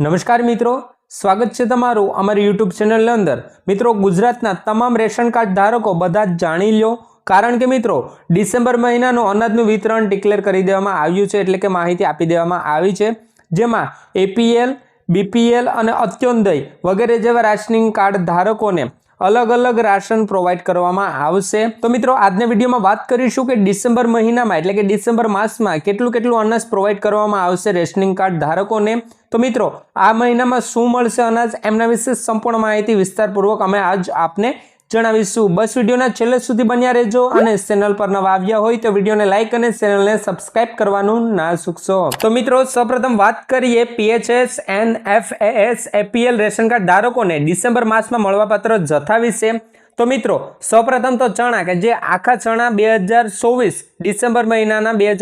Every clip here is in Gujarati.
નમસ્કાર મિત્રો, સ્વાગત છે તમારું અમારી યુટ્યુબ ચેનલની અંદર. મિત્રો, ગુજરાતના તમામ રેશન કાર્ડ ધારકો બધા જ જાણી લો કારણ કે મિત્રો, ડિસેમ્બર મહિનાનું અનાજનું વિતરણ ડિક્લેર કરી દેવામાં આવ્યું છે એટલે કે માહિતી આપી દેવામાં આવી છે. જેમાં એપીએલ બીપીએલ અને અત્યોદય વગેરે જેવા રાશનિંગ કાર્ડ ધારકોને અલગ અલગ રાશન પ્રોવાઈડ કરવામાં આવશે. તો મિત્રો, આજના વિડીયોમાં વાત કરીશું કે ડિસેમ્બર મહિનામાં, એટલે કે ડિસેમ્બર માસમાં કેટલું કેટલું અનાજ પ્રોવાઈડ કરવામાં આવશે રેશનિંગ કાર્ડ ધારકોને. તો મિત્રો, આ મહિનામાં શું મળશે અનાજ? એમના વિશે સંપૂર્ણ માહિતી વિસ્તારપૂર્વક અમે આજ આપને જણાવીશું. બસ વિડીયોના છેલ્લે સુધી બન્યા રહેજો અને ચેનલ પર નવા આવ્યા હોય તો વિડીયોને લાઇક અને ચેનલને સબસ્ક્રાઇબ કરવાનું ના ચૂકશો તો મિત્રો, સૌપ્રથમ વાત કરીએ PHS N F S APL ration card ધારકોને ડિસેમ્બર માસમાં મળવાપાત્ર જથ્થા વિશે. તો મિત્રો, સૌપ્રથમ તો ચણા કે જે આખા ચણા બે ડિસેમ્બર મહિનાના બે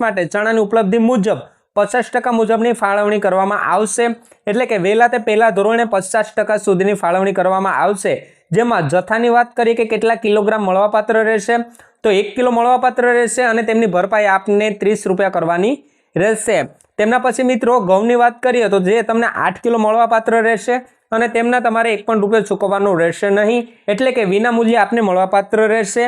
માટે ચણાની ઉપલબ્ધિ મુજબ પચાસ ટકા મુજબની ફાળવણી કરવામાં આવશે. એટલે કે વહેલા તે પહેલા ધોરણે પચાસ ટકા સુધીની ફાળવણી કરવામાં આવશે. જેમાં જથ્થાની વાત કરીએ કે કેટલા કિલોગ્રામ મળવાપાત્ર રહેશે? તો એક કિલો મળવાપાત્ર રહેશે અને તેમની ભરપાઈ આપને ત્રીસ રૂપિયા કરવાની રહેશે. તેમના પછી મિત્રો ઘઉંની વાત કરીએ તો જે તમને આઠ કિલો મળવાપાત્ર રહેશે અને તેમના તમારે એક પણ રૂપિયો ચૂકવવાનું રહેશે નહીં. એટલે કે વિના મૂલ્યે આપને મળવાપાત્ર રહેશે.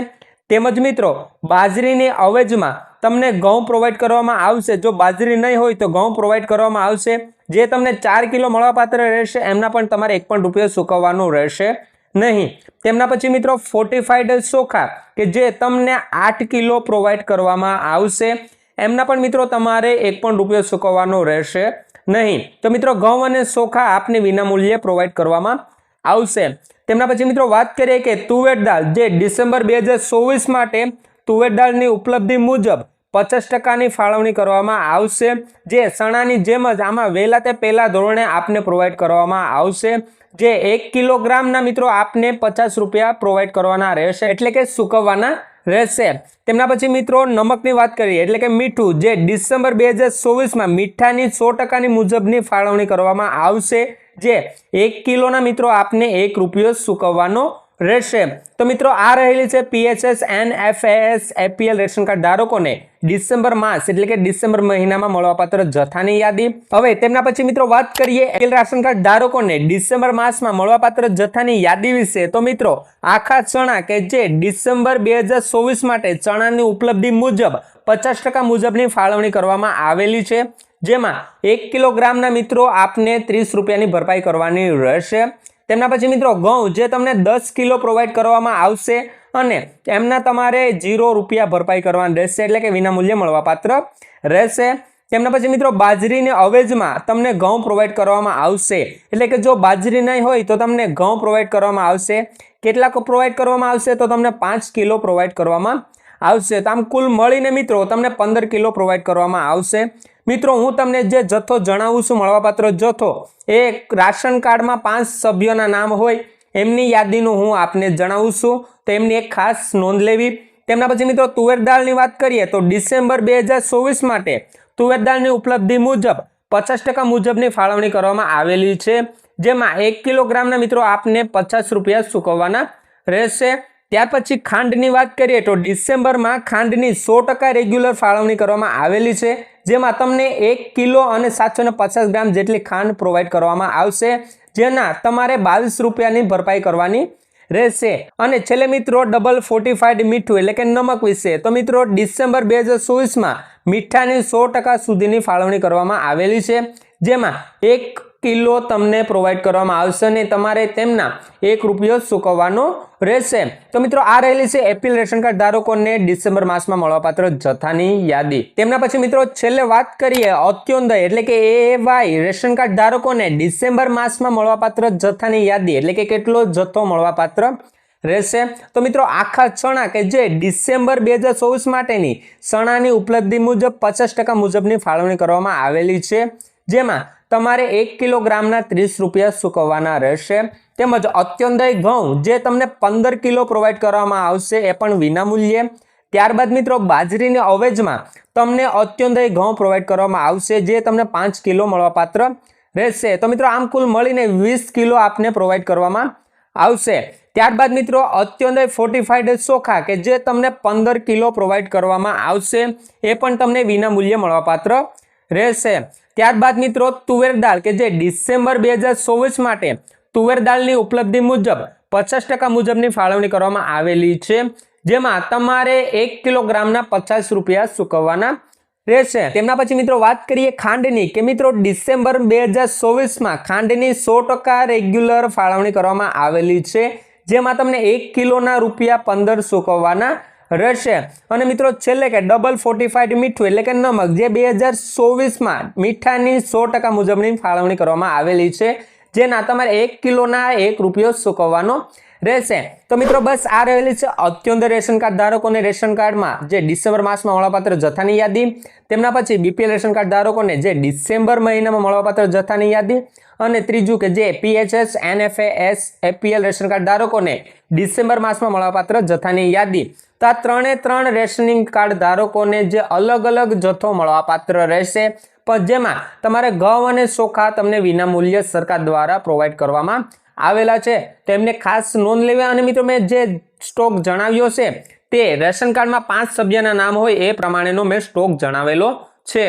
તેમજ મિત્રો બાજરીની અવેજમાં તમને ઘઉં પ્રોવાઈડ કરવામાં આવશે. જો બાજરી નહીં હોય તો ઘઉં પ્રોવાઈડ કરવામાં આવશે. જે તમને ચાર કિલો મળવાપાત્ર રહેશે, એમના પણ તમારે એક પણ રૂપિયો ચૂકવવાનું રહેશે નહીં. તેમના પછી મિત્રો ફોર્ટિફાઈડ ચોખા કે જે તમને આઠ કિલો પ્રોવાઈડ કરવામાં આવશે. એમના પણ મિત્રો, તમારે એક પણ રૂપિયો ચૂકવવાનો રહેશે નહીં. તો મિત્રો, ઘઉં અને ચોખા આપને વિનામૂલ્યે પ્રોવાઈડ કરવામાં આવશે. તેમના પછી મિત્રો, વાત કરીએ કે તુવેર દાળ, જે ડિસેમ્બર બે માટે તુવેર દાળની ઉપલબ્ધિ મુજબ પચાસ ટકાની ફાળવણી કરવામાં આવશે. જે સણાની જેમ જ આમાં વહેલા તે પહેલાં ધોરણે આપને પ્રોવાઈડ કરવામાં આવશે. જે એક કિલોગ્રામના મિત્રો આપને પચાસ રૂપિયા પ્રોવાઈડ કરવાના રહેશે. એટલે કે સૂકવવાના રહેશે. તેમના પછી મિત્રો નમકની વાત કરીએ. એટલે કે મીઠું. જે ડિસેમ્બર બે હજાર ચોવીસમાં મીઠાની સો ટકાની મુજબની ફાળવણી કરવામાં આવશે. જે એક કિલોના મિત્રો આપને એક રૂપિયો ચૂકવવાનો રહેશે. તો મિત્રો, આ રહેલી છે PHS N FS APL ration card ધારકોને ડિસેમ્બર માસ, એટલે કે ડિસેમ્બર મહિનામાં મળવાપાત્ર જથ્થાની યાદી. હવે, તેમના પછી મિત્રો વાત કરીએ એપીએલ રાશન કાર્ડ ધારકોને ડિસેમ્બર માસમાં મળવાપાત્ર જથ્થાની યાદી વિશે. તો મિત્રો, આખા ચણા કે જે ડિસેમ્બર બે માટે ચણાની ઉપલબ્ધિ મુજબ પચાસ ટકા મુજબની ફાળવણી કરવામાં આવેલી છે, જેમાં એક કિલોગ્રામના મિત્રો આપને ત્રીસ રૂપિયાની ભરપાઈ કરવાની રહેશે. તેમના પછી મિત્રો ઘઉં જે તમને દસ કિલો પ્રોવાઈડ કરવામાં આવશે અને એમના તમારે જીરો રૂપિયા ભરપાઈ કરવાની રહેશે એટલે કે વિનામૂલ્યે મળવાપાત્ર રહેશે. તેમના પછી મિત્રો બાજરીને અવેજમાં તમને ઘઉં પ્રોવાઈડ કરવામાં આવશે. એટલે કે જો બાજરી નહીં હોય તો તમને ઘઉં પ્રોવાઈડ કરવામાં આવશે. કેટલાક પ્રોવાઈડ કરવામાં આવશે તો તમને પાંચ કિલો પ્રોવાઈડ કરવામાં આવશે. તો આમ કુલ મળીને મિત્રો તમને પંદર કિલો પ્રોવાઈડ કરવામાં આવશે. મિત્રો, હું તમને જે જથ્થો જણાવું છું, મળવાપાત્ર જથ્થો, એ રાશન કાર્ડમાં પાંચ સભ્યોના નામ હોય. એમની યાદીનું હું આપને જણાવું છું. તો એમની એક ખાસ નોંધ લેવી. તેમના પછી મિત્રો, તુવેર દાળની વાત કરીએ તો ડિસેમ્બર બે માટે તુવેર દાળની ઉપલબ્ધિ મુજબ પચાસ ટકા મુજબની ફાળવણી કરવામાં આવેલી છે. જેમાં એક કિલોગ્રામના મિત્રો, આપને પચાસ રૂપિયા ચૂકવવાના રહેશે. ત્યાર પછી ખાંડની વાત કરીએ તો ડિસેમ્બરમાં ખાંડની સો ટકા રેગ્યુલર ફાળવણી કરવામાં આવેલી છે. જેમાં તમને એક કિલો અને સાતસો પચાસ ગ્રામ જેટલી ખાંડ પ્રોવાઈડ કરવામાં આવશે, જેના તમારે બાવીસ રૂપિયાની ભરપાઈ કરવાની રહેશે. અને છેલ્લે મિત્રો ડબલ ફોર્ટીફાઈડ મીઠું એટલે કે નમક વિશે. તો મિત્રો, ડિસેમ્બર બે હજાર ચોવીસમાં મીઠાની સો ટકા સુધીની ફાળવણી કરવામાં આવેલી છે, જેમાં એક કિલો તમને પ્રોવાઈડ કરવામાં આવશે અને તમારે તેમના એક રૂપિયો ચૂકવવાનો રહેશે. તો મિત્રો, આ રહેલી છે એપીલ રેશન કાર્ડ ધારકોને ડિસેમ્બર માસમાં મળવાપાત્ર જથ્થાની યાદી. તેમના પછી મિત્રો, છેલ્લે વાત કરીએ અત્યોદય, એટલે કે એવાય રેશન કાર્ડ ધારકોને ડિસેમ્બર માસમાં મળવાપાત્ર જથ્થાની યાદી, એટલે કે કેટલો જથ્થો મળવાપાત્ર રહેશે. તો મિત્રો, આખા ચણા કે જે ડિસેમ્બર બે હજાર ચોવીસ માટેની ચણાની ઉપલબ્ધિ મુજબ પચાસ ટકા મુજબની ફાળવણી કરવામાં આવેલી છે. જેમાં તમારે એક કિલોગ્રામના ત્રીસ રૂપિયા ચૂકવવાના રહેશે. તેમજ અત્યોદય ઘઉં જે તમને પંદર કિલો પ્રોવાઈડ કરવામાં આવશે એ પણ વિનામૂલ્યે. ત્યારબાદ મિત્રો બાજરીની અવેજમાં તમને અત્યંતય ઘઉં પ્રોવાઈડ કરવામાં આવશે જે તમને પાંચ કિલો મળવાપાત્ર રહેશે. તો મિત્રો આમ કુલ મળીને વીસ કિલો આપને પ્રોવાઈડ કરવામાં આવશે. ત્યારબાદ મિત્રો અત્યોદય ફોર્ટિફાઈડ ચોખા કે જે તમને પંદર કિલો પ્રોવાઈડ કરવામાં આવશે એ પણ તમને વિના મૂલ્યે મળવાપાત્ર રહેશે. ત્યારબાદ મિત્રો તુવેર દાળ કે જે ડિસેમ્બર બે હજાર ચોવીસ માટે તુવેર દાળની ઉપલબ્ધિ મુજબ પચાસ ટકા મુજબની ફાળવણી કરવામાં આવેલી છે. જેમાં તમારે એક કિલોગ્રામના પચાસ રૂપિયા ચૂકવવાના રહેશે. તેમના પછી મિત્રો વાત કરીએ ખાંડની કે મિત્રો ડિસેમ્બર બે હજાર ચોવીસમાં ખાંડની સો ટકા રેગ્યુલર ફાળવણી કરવામાં આવેલી છે. જેમાં તમને એક કિલોના રૂપિયા પંદર ચૂકવવાના રહેશે. અને મિત્રો, છેલ્લે કે ડબલ ફોર્ટીફાઈડ મીઠું એટલે કે નમક, જે બે હજાર ચોવીસમાં મીઠાની સો ટકા મુજબની ફાળવણી કરવામાં આવેલી છે, જેના તમારે એક કિલોના એક રૂપિયો ચૂકવવાનો રહેશે. તો મિત્રો, બસ આ રહેલી છે અત્યંત રેશન કાર્ડ ધારકોને રેશન કાર્ડમાં જે ડિસેમ્બર માસમાં મળવાપાત્ર જથ્થાની યાદી, તેમના પછી બીપીએલ રેશન કાર્ડ ધારકોને જે ડિસેમ્બર મહિનામાં મળવાપાત્ર જથ્થાની યાદી અને ત્રીજું કે જે PHS NFA S APL ration card ધારકોને ડિસેમ્બર માસમાં મળવાપાત્ર જથ્થાની યાદી. તો આ ત્રણે ત્રણ રેશનિંગ કાર્ડ ધારકોને જે અલગ અલગ જથ્થો મળવાપાત્ર રહેશે. પણ જેમાં તમારે ઘઉં અને ચોખા તમને વિનામૂલ્ય સરકાર દ્વારા પ્રોવાઈડ કરવામાં આવેલા છે. તેમને ખાસ નોંધ લેવી અને મિત્રો મેં જે સ્ટોક જણાવ્યો છે, તે રેશન કાર્ડમાં પાંચ સભ્યના નામ હોય એ પ્રમાણેનો મેં સ્ટોક જણાવેલો છે.